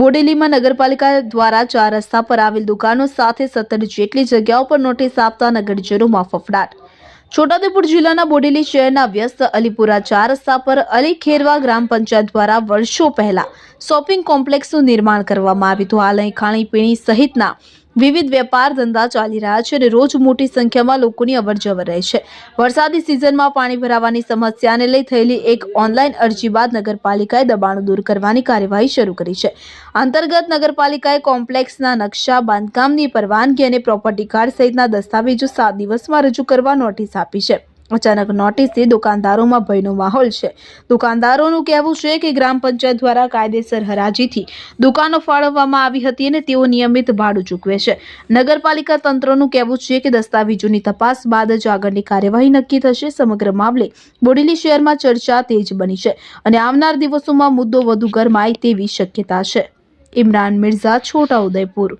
બોડેલીમાં નગરપાલિકા દ્વારા ચાર રસ્તા પર આવેલ દુકાનો સાથે સત્તર જેટલી જગ્યાઓ પર નોટિસ આપતા નગરજનોમાં ફફડાટ. છોટાઉદેપુર જિલ્લાના બોડેલી શહેરના વ્યસ્ત અલીપુરા ચાર રસ્તા પર અલી ખેરવા ગ્રામ પંચાયત દ્વારા વર્ષો પહેલા શોપિંગ કોમ્પ્લેક્સનું નિર્માણ કરવામાં આવ્યું હતું. હાલ અહીં ખાણીપીણી સહિતના વિવિધ વેપાર ધંધા ચાલી રહ્યા છે અને રોજ મોટી સંખ્યામાં લોકોની અવરજવર રહે છે. વરસાદી સિઝનમાં પાણી ભરાવાની સમસ્યાને લઈ થયેલી એક ઓનલાઈન અરજી બાદ નગરપાલિકાએ દબાણો દૂર કરવાની કાર્યવાહી શરૂ કરી છે. અંતર્ગત નગરપાલિકાએ કોમ્પ્લેક્સના નકશા, બાંધકામની પરવાનગી અને પ્રોપર્ટી કાર્ડ સહિતના દસ્તાવેજો સાત દિવસમાં રજૂ કરવા નોટિસ આપી છે. અચાનક નોટિસથી દુકાનદારોમાં ભયનો માહોલ છે. દુકાનદારોનું કહેવું છે કે ગ્રામ પંચાયત દ્વારા કાયદેસર હરાજીથી દુકાનો ફાળવવામાં આવી હતી અને તેઓ નિયમિત ભાડું ચૂકવે છે. નગરપાલિકા તંત્રનું કહેવું છે કે દસ્તાવેજોની તપાસ બાદ જ આગળની કાર્યવાહી નક્કી થશે. સમગ્ર મામલે બોડેલી શહેરમાં ચર્ચા તેજ બની છે અને આવનાર દિવસોમાં મુદ્દો વધુ ગરમાય તેવી શક્યતા છે. ઇમરાન મિર્ઝા છોટાઉદેપુર